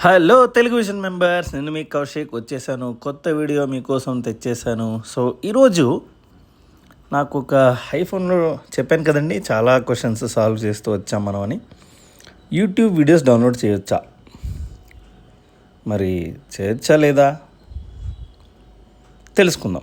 Hello Telugu vision members నేను మీ కౌశిక్. వచ్చేసాను. కొత్త వీడియో మీకోసం తెచ్చేసాను. సో ఈరోజు నాకు ఒక ఐఫోన్లో చెప్పాను కదండి. చాలా క్వశ్చన్స్ సాల్వ్ చేస్తూ వచ్చాం మనం అని. యూట్యూబ్ వీడియోస్ డౌన్లోడ్ చేయొచ్చా? మరి చేయొచ్చా లేదా? తెలుసుకుందాం.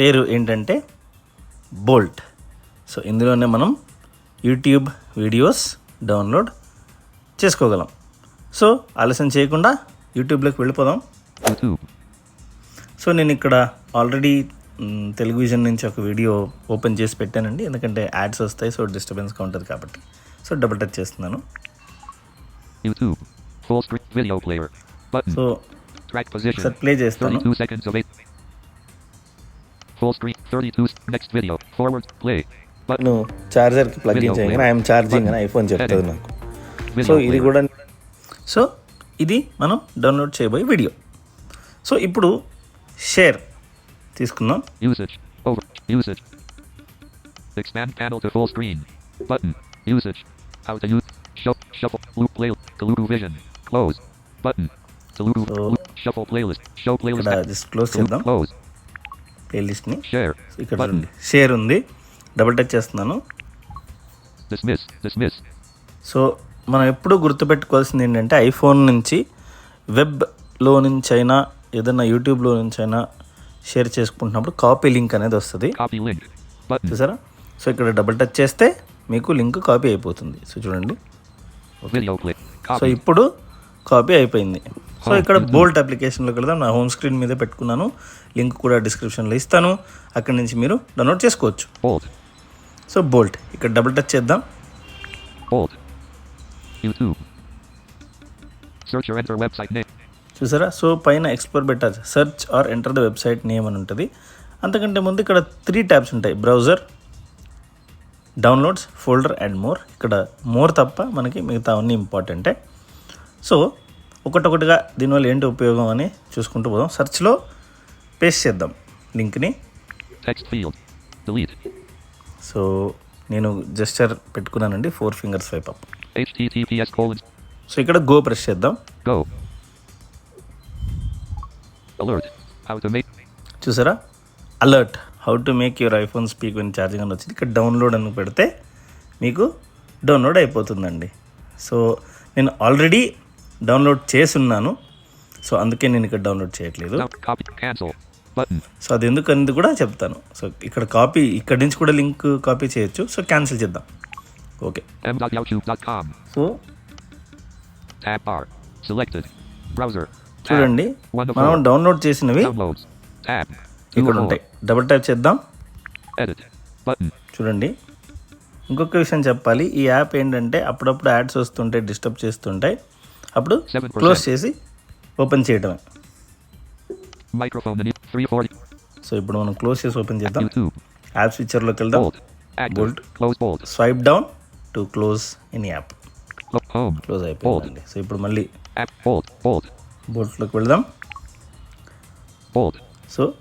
పేరు ఏంటంటే బోల్ట్. సో ఇందులోనే మనం యూట్యూబ్ వీడియోస్ డౌన్లోడ్ చేసుకోగలం. సో ఆలస్యం చేయకుండా యూట్యూబ్లోకి వెళ్ళిపోదాం. సో నేను ఇక్కడ ఆల్రెడీ మ్, తెలుగు విజన్ నుంచి ఒక వీడియో ఓపెన్ చేసి పెట్టానండి. ఎందుకంటే యాడ్స్ వస్తాయి సో డిస్టర్బెన్స్గా ఉంటుంది కాబట్టి. సో డబుల్ టచ్ చేస్తున్నాను. సో. ఒకసారి ప్లే చేస్తాను. Full screen. 32. s- Next video. Forward. Play. Button. నువ్వు ఛార్జర్కి ప్లగ్ ఇన్ చేయగానే ఐఎమ్ ఛార్జింగ్ అని ఐఫోన్ చెప్తుంది నాకు సో Video ఇది player. కూడా సో ఇది మనం డౌన్లోడ్ చేయబోయే వీడియో సో ఇప్పుడు షేర్ తీసుకుందాం Usage. Over. Usage. Expand panel to full screen. Button. Usage. How to use. Show. Shuffle. Loop play. Kaludu vision. Close. Button. Kaludu. So- loop, shuffle playlist. Show playlist. ఇక్కడ just close Kaludu చేద్దాం close. ప్లేలిస్ట్ని. ఇక్కడ share ఉంది. Double touch చేస్తున్నాను. So మనం ఎప్పుడూ గుర్తుపెట్టుకోవాల్సింది ఏంటంటే ఐఫోన్ నుంచి వెబ్లో నుంచి అయినా ఏదైనా యూట్యూబ్లో నుంచి అయినా షేర్ చేసుకుంటున్నప్పుడు కాపీ లింక్ అనేది వస్తుంది. చూసారా? సో ఇక్కడ డబుల్ టచ్ చేస్తే మీకు లింక్ కాపీ అయిపోతుంది. సో చూడండి. సో. ఇప్పుడు కాపీ అయిపోయింది. సో ఇక్కడ బోల్ట్ అప్లికేషన్లోకి వెళ్దాం. నా హోమ్ స్క్రీన్ మీద పెట్టుకున్నాను. లింక్ కూడా డిస్క్రిప్షన్లో ఇస్తాను. అక్కడి నుంచి మీరు డౌన్లోడ్ చేసుకోవచ్చు. సో బోల్ట్ ఇక్కడ డబుల్ టచ్ చేద్దాం. చూసారా? సో పైన ఎక్స్ప్లోర్ పెట్టచ్చు search or enter the website name అని ఉంటుంది. అంతకంటే ముందు ఇక్కడ త్రీ ట్యాబ్స్ ఉంటాయి. Browser downloads folder and more. ఇక్కడ మోర్ తప్ప మనకి మిగతా అన్నీ ఇంపార్టెంటే. సో ఒకటొకటిగా దీనివల్ల ఏంటి ఉపయోగం అని చూసుకుంటూ పోదాం. సెర్చ్లో పేస్ట్ చేద్దాం లింక్ని. సో నేను జస్టర్ పెట్టుకున్నానండి four fingers wipe up. So ఇక్కడ గో ప్రెస్ చేద్దాం. చూసారా? Alert how to make your iPhone speak when charging అని వచ్చింది. ఇక్కడ డౌన్లోడ్ అని పెడితే మీకు డౌన్లోడ్ అయిపోతుందండి. సో నేను ఆల్రెడీ డౌన్లోడ్ చేసున్నాను. సో అందుకే నేను ఇక్కడ డౌన్లోడ్ చేయట్లేదు. సో అది ఎందుకు అనేది కూడా చెప్తాను. సో ఇక్కడ కాపీ ఇక్కడ నుంచి కూడా లింక్ కాపీ చేయొచ్చు. సో క్యాన్సిల్ చేద్దాం. ఓకే. సో. చూడండి. మనం. డౌన్లోడ్ చేసినవి ఇక్కడ. ఉంటాయి. డబుల్ టైప్ చేద్దాం. చూడండి. ఇంకొక విషయం చెప్పాలి. ఈ యాప్ ఏంటంటే అప్పుడప్పుడు యాడ్స్ వస్తుంటాయి డిస్టర్బ్ చేస్తుంటాయి. అప్పుడు 7%. క్లోజ్ చేసి ఓపెన్ చేయడమే Microphone. and 340. సో ఇప్పుడు మనం క్లోజ్ చేసి ఓపెన్ చేద్దాం. యాప్స్ ఫీచర్లోకి వెళ్దాం bold. Swipe down to close in app. Close అయిపోయిందండి సో ఇప్పుడు మళ్ళీ. బోల్ట్లోకి వెళ్దాం. సో.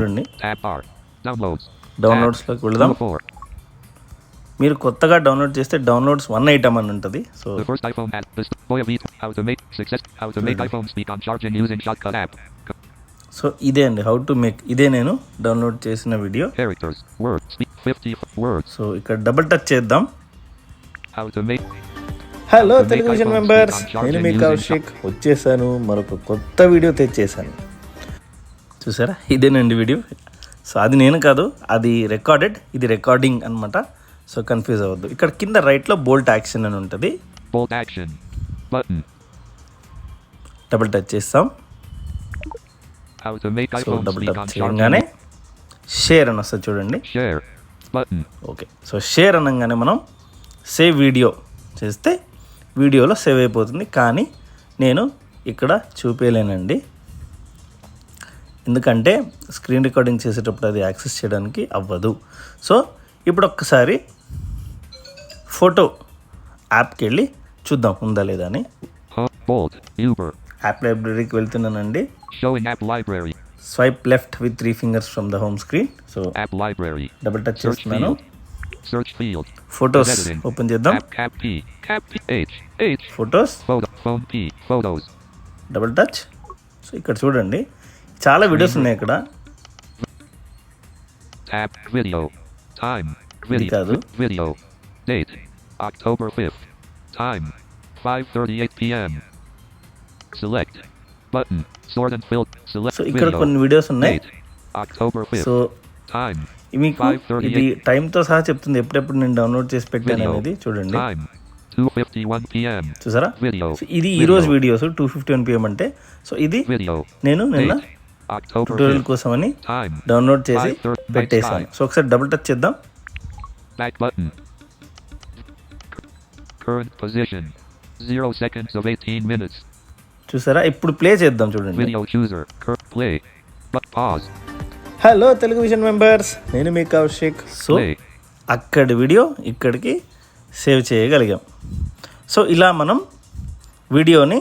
చూడండి. డౌన్లోడ్స్లోకి వెళ్దాం. మీరు కొత్తగా డౌన్లోడ్ చేస్తే డౌన్లోడ్స్ వన్ ఐటమ్ అని ఉంటుంది so How to make success. How to make iPhone speak on charging using Shotcut app. So ఇదే అండి హౌ టు మేక్ ఇదే నేను డౌన్లోడ్ చేసిన video Characters. Word. Speak 50 f- words. సో ఇక్కడ డబుల్ టచ్ చేద్దాం How to make. Hello television members నేను మీ కౌశిక్ వచ్చేసాను మరొక కొత్త వీడియో తెచ్చేసాను చూసారా ఇదేనండి వీడియో సో అది నేను కాదు అది రికార్డెడ్ ఇది రికార్డింగ్ అన్నమాట సో కన్ఫ్యూజ్ అవ్వద్దు ఇక్కడ కింద రైట్లో బోల్ట్ యాక్షన్ అని ఉంటుంది. Button. డబుల్ టచ్ చేస్తాం. సో డబుల్ టచ్ చేయగానే. షేర్ అని వస్తుంది చూడండి. ఓకే సో షేర్ అనగానే మనం సేవ్ వీడియో చేస్తే వీడియోలో సేవ్ అయిపోతుంది. కానీ నేను ఇక్కడ చూపించలేనండి ఎందుకంటే స్క్రీన్ రికార్డింగ్ చేసేటప్పుడు అది యాక్సెస్ చేయడానికి అవ్వదు. సో ఇప్పుడు ఒక్కసారి ఫోటో యాప్కి వెళ్ళి చూద్దాం ఉందా లేదా అని. యాప్ లైబ్రరీకి వెళ్తున్నానండి. Swipe left with three fingers from the home screen so App library. Double touch చేస్తున్నాను. Search field. Photos Editing. Open చేద్దాం cap P. Cap P. H. H. Photos Photo. Phone P. Photos. Double టచ్ సో ఇక్కడ చూడండి చాలా videos ఉన్నాయి ఇక్కడ. కాదు. Video. Date. October 5th. Time. 5.38 p.m. Select. Button. Sort and filter. Select so ఇక్కడ. కొన్ని వీడియోస్ ఉన్నాయి. October 5th. So Time. మీకు 5:38. ఇది టైంతో సహా చెప్తుంది ఎప్పుడెప్పుడు నేను డౌన్లోడ్ చేసి పెట్టాను Video. అనేది చూడండి Time. 2.51 p.m. చూసారా Video. సో ఇది ఈ రోజు videos two fifty one PM అంటే సో ఇది Video. నేను నిన్న Date. October tutorial 5th. కోసమని Time. డౌన్లోడ్ చేసి 5:30 పెట్టేశాను సో ఒకసారి డబుల్ టచ్ చేద్దాం Back button. Current position. 0 seconds of 18 minutes. చూసారా ఇప్పుడు ప్లే చేద్దాం చూడండి Video chooser. Cur- play. But pause. Hello Telugu vision members నేను మీ కౌశిక్ సో Play. అక్కడి వీడియో ఇక్కడికి సేవ్ చేయగలిగాం సో ఇలా మనం వీడియోని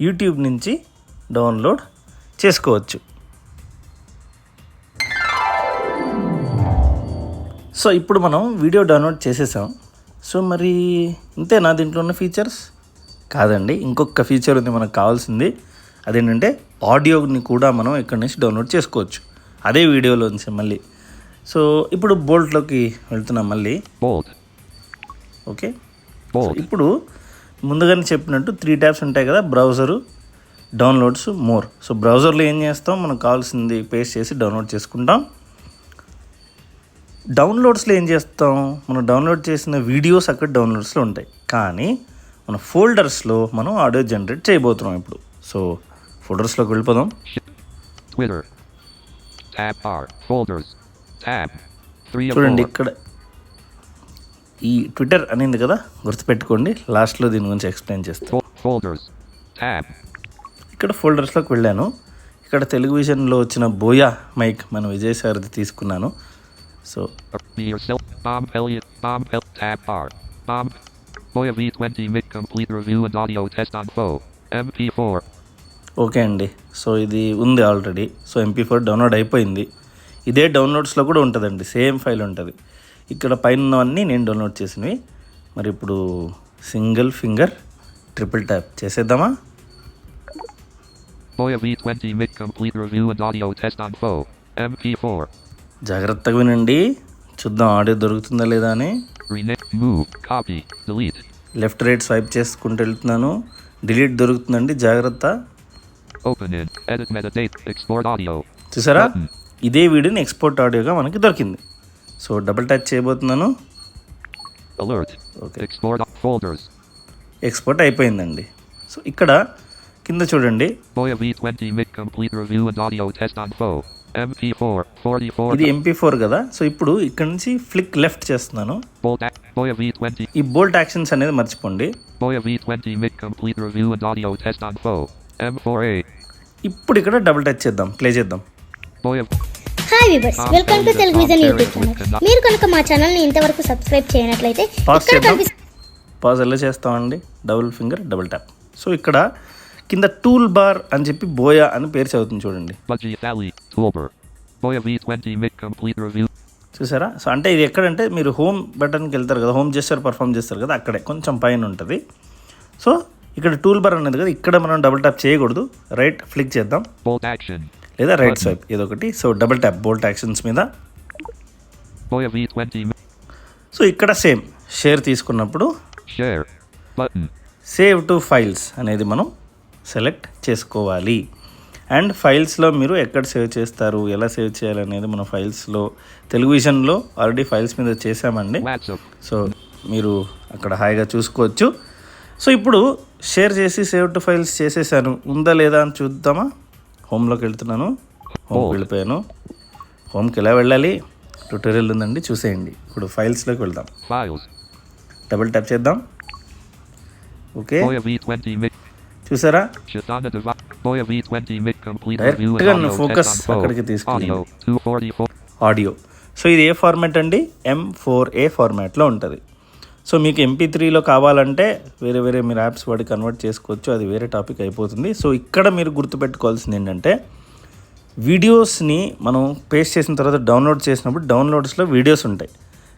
యూట్యూబ్ నుంచి డౌన్లోడ్ చేసుకోవచ్చు సో ఇప్పుడు మనం వీడియో డౌన్లోడ్ చేసేసాం సో మరి ఇంతేనా దీంట్లో ఉన్న ఫీచర్స్ కాదండి ఇంకొక ఫీచర్ ఉంది మనకు కావాల్సింది. అదేంటంటే ఆడియోని కూడా మనం ఇక్కడి నుంచి డౌన్లోడ్ చేసుకోవచ్చు. అదే వీడియోలోంచి మళ్ళీ. సో ఇప్పుడు బోల్ట్లోకి వెళ్తున్నాం మళ్ళీ. ఓకే. ఇప్పుడు ముందుగానే చెప్పినట్టు త్రీ ట్యాబ్స్ ఉంటాయి కదా బ్రౌజరు డౌన్లోడ్స్ మోర్ సో బ్రౌజర్లో ఏం చేస్తాం? మనకు కావాల్సింది పేస్ట్ చేసి డౌన్లోడ్ చేసుకుంటాం. డౌన్లోడ్స్లో ఏం చేస్తాం మనం డౌన్లోడ్ చేసిన వీడియోస్ అక్కడ డౌన్లోడ్స్లో ఉంటాయి కానీ మన ఫోల్డర్స్లో మనం ఆడియో జనరేట్ చేయబోతున్నాం ఇప్పుడు సో ఫోల్డర్స్లోకి వెళ్ళిపోదాం Twitter. Tab R. Folders. Tab. 3 of చూడండి 4. ఇక్కడ ఈ ట్విట్టర్ అనేది కదా గుర్తుపెట్టుకోండి లాస్ట్లో దీని గురించి ఎక్స్ప్లెయిన్ చేస్తాను. Tab. ఇక్కడ ఫోల్డర్స్లోకి వెళ్ళాను ఇక్కడ తెలుగు విజన్లో వచ్చిన బోయా మైక్ మన విజయ్ సార్ది తీసుకున్నాను so Uh, Be yourself. Bomb Elliott. Bomb El- Tab R. Bomb. Boya V20 Mic Complete Review and Audio Test on Foe. MP4. Okay అండి సో ఇది ఉంది already so MP four download అయిపోయింది ఇదే డౌన్లోడ్స్లో కూడా ఉంటుందండి సేమ్ ఫైల్ ఉంటుంది ఇక్కడ పైన ఉన్నవన్నీ నేను డౌన్లోడ్ చేసినవి మరి ఇప్పుడు సింగిల్ ఫింగర్ ట్రిపుల్ ట్యాప్ చేసేద్దామా Boya V20 Mic Complete Review and Audio Test on Foe. MP4. జాగ్రత్తగా వినండి. చూద్దాం ఆడియో దొరుకుతుందా లేదా అని. లెఫ్ట్ రైట్ స్వైప్ చేసుకుంటూ వెళ్తున్నాను. డిలీట్ దొరుకుతుందండి జాగ్రత్త. చూసారా. ఇదే వీడియోని ఎక్స్పోర్ట్ ఆడియోగా మనకి దొరికింది. సో డబుల్ టచ్ చేయబోతున్నాను. ఎక్స్పోర్ట్ అయిపోయిందండి. సో ఇక్కడ కింద చూడండి Boya V20 Mic Complete Review and Audio Test on Foe. MP4. 44. ఇది ఎంపీ ఫోర్ కదా సో ఇప్పుడు ఇక్కడ నుంచి ఫ్లిక్ లెఫ్ట్ చేస్తున్నాను Bolt ac- Boya V20. ఈ బోల్ట్ యాక్షన్స్ అనేది మర్చిపోండి Boya V20 Mic Complete Review and Audio Test on Foe. M4A. ఇప్పుడు ఇక్కడ డబుల్ టచ్ చేద్దాం ప్లే చేద్దాం. Hi viewers welcome to Telugu vision YouTube channel మీరు కనుక మా ఛానల్ని ఇంతవరకు సబ్స్క్రైబ్ చేయనట్లయితే పాజ్ ఎలా చేస్తామండి double finger double tap so ఇక్కడ కింద టూల్ బార్ అని చెప్పి బోయా అని పేరు చదువుతుంది చూడండి Budgie Thali. Toolbar. Boya V20 Mic Complete Review. చూసారా సో అంటే ఇది ఎక్కడంటే మీరు హోమ్ బటన్కి వెళ్తారు కదా హోమ్ చేస్తారు పర్ఫామ్ చేస్తారు కదా అక్కడే కొంచెం పైన ఉంటుంది సో ఇక్కడ టూల్ బార్ అనేది కదా ఇక్కడ మనం డబుల్ ట్యాప్ చేయకూడదు రైట్ ఫ్లిక్ చేద్దాం. లేదా రైట్ స్వైప్ ఏదో ఒకటి so double tap Bolt actions మీద Boya V20 Mic. సో ఇక్కడ సేమ్ షేర్ తీసుకున్నప్పుడు. సేవ్ టు ఫైల్స్ అనేది మనం సెలెక్ట్ చేసుకోవాలి. అండ్ ఫైల్స్లో మీరు ఎక్కడ సేవ్ చేస్తారు ఎలా సేవ్ చేయాలి అనేది మన ఫైల్స్లో తెలుగు విజన్లో ఆల్రెడీ ఫైల్స్ మీద చేసామండి WhatsApp. సో మీరు అక్కడ హాయిగా చూసుకోవచ్చు. సో ఇప్పుడు షేర్ చేసి సేవ్ టు ఫైల్స్ చేసేసాను. ఉందా లేదా అని చూద్దామా? హోమ్లోకి వెళ్తున్నాను. హోమ్కి వెళ్ళిపోయాను. హోమ్కి ఎలా వెళ్ళాలి? ట్యూటోరియల్ ఉందండి చూసేయండి. ఇప్పుడు ఫైల్స్లోకి వెళ్దాం. డబుల్ ట్యాప్ చేద్దాం. ఓకే. Boya V20 mic. చూసారా Shatana Deva. Boya V20 mic complete Direct review గా and audio focus test on అక్కడికి. తీసుకెళ్ళింది. 244. ఆడియో సో ఇది ఏ ఫార్మాట్ అండి ఎం ఫోర్ ఏ ఫార్మాట్లో ఉంటుంది సో మీకు ఎంపీ త్రీలో కావాలంటే వేరే వేరే మీరు యాప్స్ వాడి కన్వర్ట్ చేసుకోవచ్చు అది వేరే టాపిక్ అయిపోతుంది సో ఇక్కడ మీరు గుర్తుపెట్టుకోవాల్సింది ఏంటంటే వీడియోస్ని మనం పేస్ట్ చేసిన తర్వాత డౌన్లోడ్ చేసినప్పుడు డౌన్లోడ్స్లో వీడియోస్ ఉంటాయి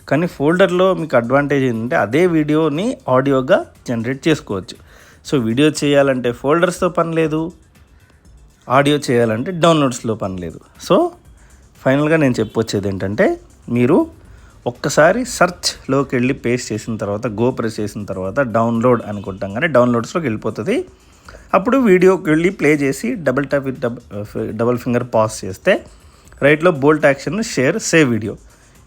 కానీ ఫోల్డర్లో మీకు అడ్వాంటేజ్ ఏంటంటే అదే వీడియోని ఆడియోగా జనరేట్ చేసుకోవచ్చు సో వీడియో చేయాలంటే ఫోల్డర్స్తో పని లేదు ఆడియో చేయాలంటే డౌన్లోడ్స్లో పని లేదు. సో ఫైనల్గా నేను చెప్పొచ్చేది ఏంటంటే మీరు ఒక్కసారి సర్చ్లోకి వెళ్ళి పేస్ట్ చేసిన తర్వాత గో ప్రెస్ చేసిన తర్వాత డౌన్లోడ్ అని కొట్టంగానే డౌన్లోడ్స్లోకి వెళ్ళిపోతుంది. అప్పుడు వీడియోకి వెళ్ళి ప్లే చేసి double tap with double finger pass చేస్తే రైట్లో Bolt action share save video.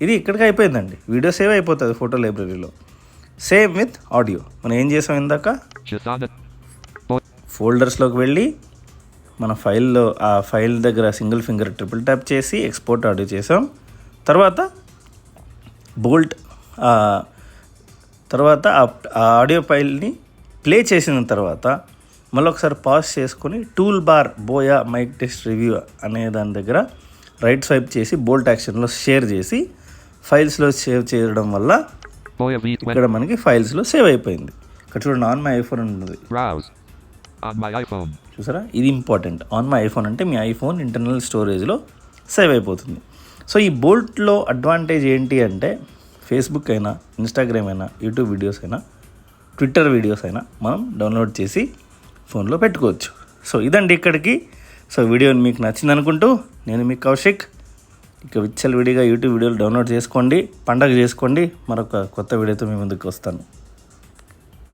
ఇది ఇక్కడికి అయిపోయిందండి. వీడియో సేవ్ అయిపోతుంది ఫోటో లైబ్రరీలో. Same with audio. మనం ఏం చేసాం ఇందాక? ఫోల్డర్స్లోకి వెళ్ళి మన ఫైల్లో ఆ ఫైల్ దగ్గర సింగిల్ ఫింగర్ ట్రిపుల్ ట్యాప్ చేసి ఎక్స్పోర్ట్ ఆడియో చేసాం. తర్వాత బోల్ట్ తర్వాత ఆ ఆడియో ఫైల్ని ప్లే చేసిన తర్వాత మళ్ళీ ఒకసారి పాజ్ చేసుకొని tool bar Boya mic test review అనే దాని దగ్గర రైట్ స్వైప్ చేసి బోల్ట్ యాక్షన్లో షేర్ చేసి ఫైల్స్లో సేవ్ చేయడం వల్ల ఇక్కడ మనకి ఫైల్స్లో సేవ్ అయిపోయింది. ఇక్కడ చూడండి ఆన్ మై ఐఫోన్ ఉంటుంది. చూసారా? ఇది ఇంపార్టెంట్ ఆన్ మై ఐఫోన్ అంటే మీ ఐఫోన్ ఇంటర్నల్ స్టోరేజ్లో సేవ్ అయిపోతుంది. సో ఈ బోల్ట్లో అడ్వాంటేజ్ ఏంటి అంటే ఫేస్బుక్ అయినా ఇన్స్టాగ్రామ్ అయినా యూట్యూబ్ వీడియోస్ అయినా ట్విట్టర్ వీడియోస్ అయినా మనం డౌన్లోడ్ చేసి ఫోన్లో పెట్టుకోవచ్చు. సో ఇదండి ఇక్కడికి. సో వీడియో మీకు నచ్చింది అనుకుంటూ నేను మీ కౌశిక్. ఇక విచ్చలవిడిగా యూట్యూబ్ వీడియోలు డౌన్లోడ్ చేసుకోండి పండగ చేసుకోండి. మరొక కొత్త వీడియోతో మీ ముందుకు వస్తాను.